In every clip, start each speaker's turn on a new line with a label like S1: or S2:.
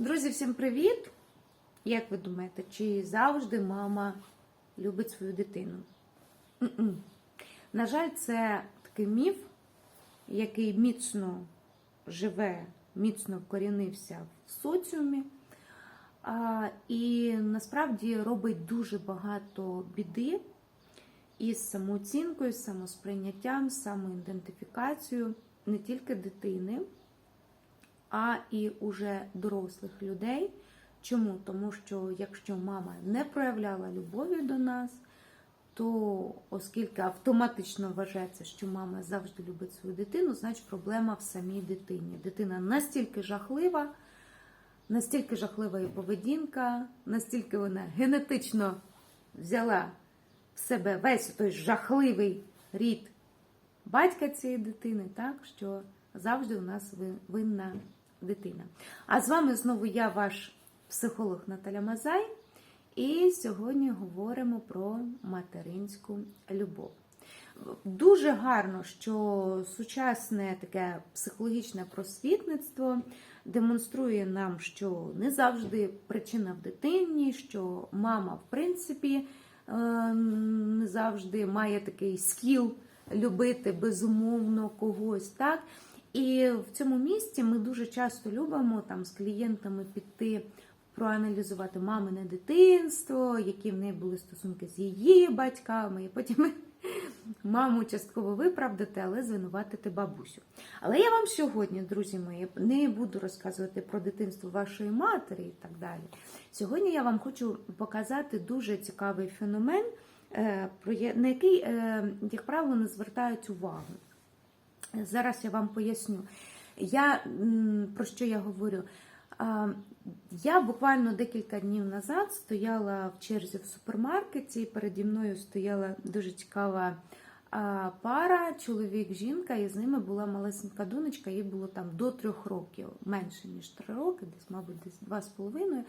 S1: Друзі, всім привіт! Як ви думаєте, чи завжди мама любить свою дитину? М-м. На жаль, це такий міф, який міцно живе, міцно вкорінився в соціумі. А, і насправді робить дуже багато біди із самооцінкою, самосприйняттям, самоідентифікацією не тільки дитини, а і уже дорослих людей. Чому? Тому що якщо мама не проявляла любові до нас, то оскільки автоматично вважається, що мама завжди любить свою дитину, значить проблема в самій дитині. Дитина настільки жахлива, настільки жахлива і поведінка, настільки вона генетично взяла в себе весь той жахливий рід батька цієї дитини, так що завжди у нас винна дитина. А з вами знову я, ваш психолог Наталя Мазай, і сьогодні говоримо про материнську любов. Дуже гарно, що сучасне таке психологічне просвітництво демонструє нам, що не завжди причина в дитині, що мама, в принципі, е, не завжди має такий скіл любити безумовно когось. так? І в цьому місці ми дуже часто любимо там з клієнтами піти проаналізувати мамине дитинство, які в неї були стосунки з її батьками, і потім маму частково виправдати, але звинуватити бабусю. Але я вам сьогодні, друзі мої, не буду розказувати про дитинство вашої матері і так далі. Сьогодні я вам хочу показати дуже цікавий феномен, е, на який, е, як правило, не звертають увагу. Зараз я вам поясню. Я про що я говорю? Я буквально декілька днів назад стояла в черзі в супермаркеті. Переді мною стояла дуже цікава пара, чоловік, жінка, і з ними була малесенька донечка, їй було там до трьох років, менше ніж три роки, десь, мабуть, десь два з половиною.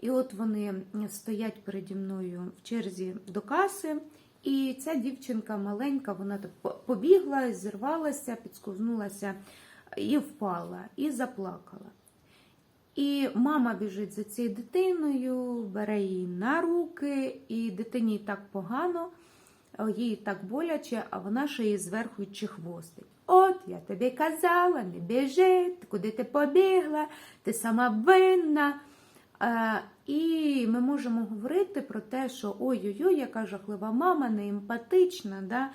S1: І от вони стоять переді мною в черзі до каси. І ця дівчинка маленька, вона так побігла, зірвалася, підсковзнулася і впала, і заплакала. І мама біжить за цією дитиною, бере її на руки, і дитині так погано, їй так боляче, а вона ще її зверху чехвостить. От, я тобі казала, не біжи, куди ти побігла, ти сама винна. Е, І ми можемо говорити про те, що ой-ой-ой, яка жахлива мама, не емпатична. Да?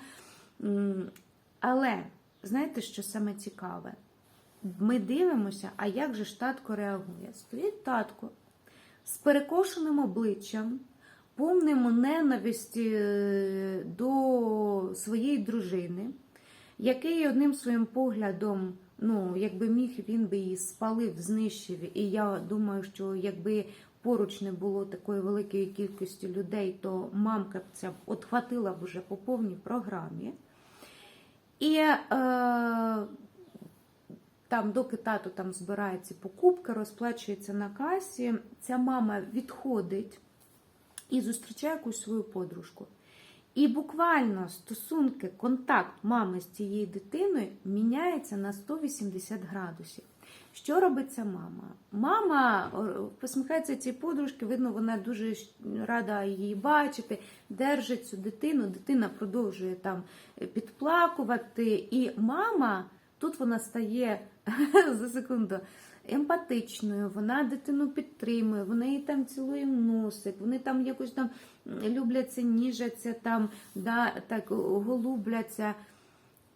S1: Але знаєте, що саме цікаве? Ми дивимося, а як же ж татко реагує? Стоїть татко з перекошеним обличчям, повним ненависті е, до своєї дружини, який одним своїм поглядом, ну, якби міг, він би її спалив, знищив. І я думаю, що якби поруч не було такої великої кількості людей, то мамка ця б отхватила б уже по повній програмі. І е, там, доки тато там збирає покупки, розплачується на касі, ця мама відходить і зустрічає якусь свою подружку. І буквально стосунки, контакт мами з цією дитиною міняється на 180 градусів. Що робить ця мама? Мама посміхається цій подружки, видно, вона дуже рада її бачити, держить цю дитину, дитина продовжує там е, підплакувати. І мама тут вона стає за секунду емпатичною, вона дитину підтримує, вона її там цілує в носик, вони там якось там любляться, ніжаться, там, да, так голубляться.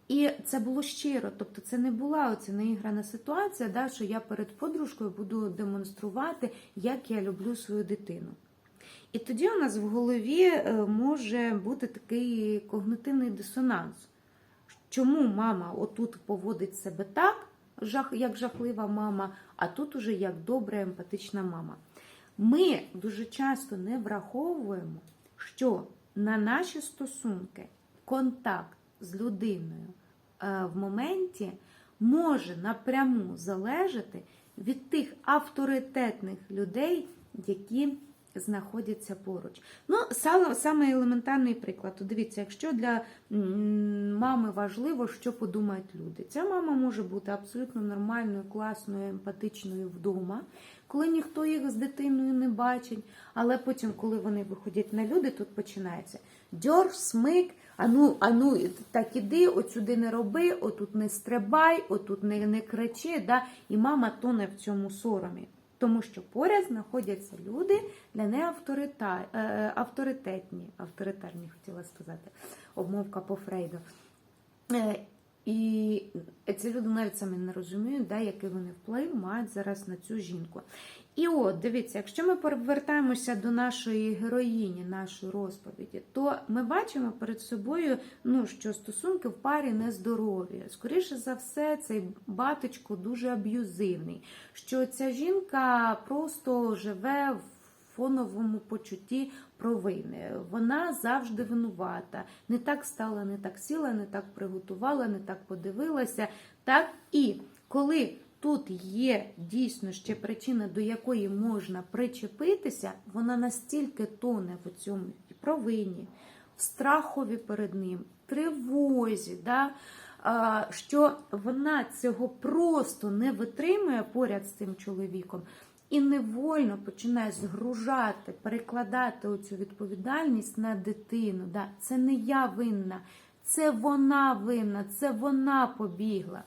S1: І це було щиро, тобто це не була оця наіграна ситуація, да, що я перед подружкою буду демонструвати, як я люблю свою дитину. І тоді у нас в голові е, може бути такий когнитивний дисонанс. Чому мама отут поводить себе так, жах, як жахлива мама, а тут уже як добра, емпатична мама. Ми дуже часто не враховуємо, що на наші стосунки контакт з людиною е, в моменті може напряму залежати від тих авторитетних людей, які знаходяться поруч. Ну, саме, саме елементарний приклад. Дивіться, якщо для мами важливо, що подумають люди. Ця мама може бути абсолютно нормальною, класною, емпатичною вдома, коли ніхто їх з дитиною не бачить. Але потім, коли вони виходять на люди, тут починається дьорж, смик, ану, ану, так іди, от сюди не роби, отут не стрибай, отут не, не кричи. Да? І мама тоне в цьому соромі. Тому що поряд знаходяться люди для неї авторита... е, авторитетні, авторитарні, хотіла сказати, обмовка по Фрейду. І ці люди навіть самі не розуміють, да, який вони вплив мають зараз на цю жінку. І от, дивіться, якщо ми повертаємося до нашої героїні, нашої розповіді, то ми бачимо перед собою, ну, що стосунки в парі нездорові. Скоріше за все, цей батечко дуже аб'юзивний, що ця жінка просто живе в фоновому почутті провини. Вона завжди винувата. Не так стала, не так сіла, не так приготувала, не так подивилася. Так і коли тут є дійсно ще причина, до якої можна причепитися, вона настільки тоне в цьому провині, в страхові перед ним, тривозі. Да? Що вона цього просто не витримує поряд з цим чоловіком, і невольно починає згружати, перекладати оцю відповідальність на дитину. Да? Це не я винна, це вона винна, це вона побігла.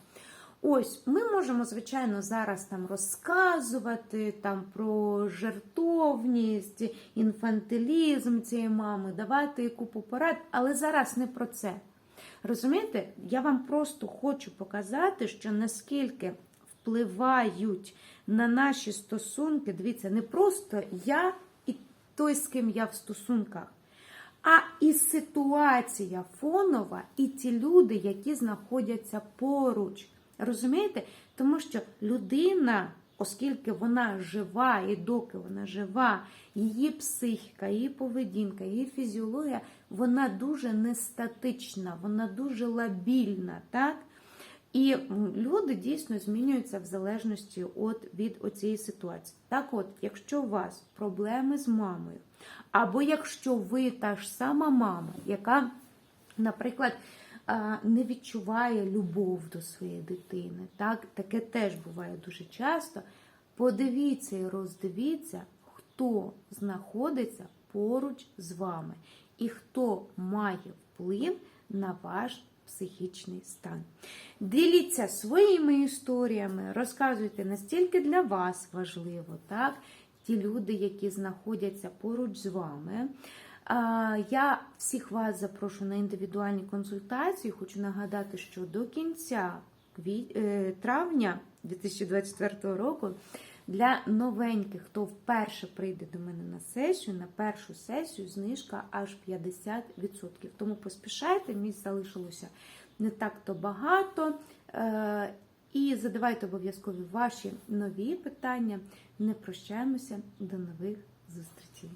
S1: Ось, ми можемо, звичайно, зараз там розказувати там про жертовність, інфантилізм цієї мами, давати купу порад, але зараз не про це. Розумієте, я вам просто хочу показати, що наскільки впливають на наші стосунки, дивіться, не просто я і той, з ким я в стосунках, а і ситуація фонова, і ті люди, які знаходяться поруч. Розумієте? Тому що людина, оскільки вона жива, і доки вона жива, її психіка, її поведінка, її фізіологія, вона дуже нестатична, вона дуже лабільна. так? І люди дійсно змінюються в залежності от, від оцієї ситуації. Так от, якщо у вас проблеми з мамою, або якщо ви та ж сама мама, яка, наприклад, не відчуває любов до своєї дитини, так, таке теж буває дуже часто. Подивіться і роздивіться, хто знаходиться поруч з вами і хто має вплив на ваш психічний стан. Діліться своїми історіями, розказуйте настільки для вас важливо, так? Ті люди, які знаходяться поруч з вами. Я всіх вас запрошу на індивідуальні консультації. Хочу нагадати, що до кінця е, травня 2024 року для новеньких, хто вперше прийде до мене на сесію, на першу сесію знижка аж 50%. Тому поспішайте, місць залишилося не так-то багато. Е, І задавайте обов'язково ваші нові питання. Не прощаємося. До нових зустрічей!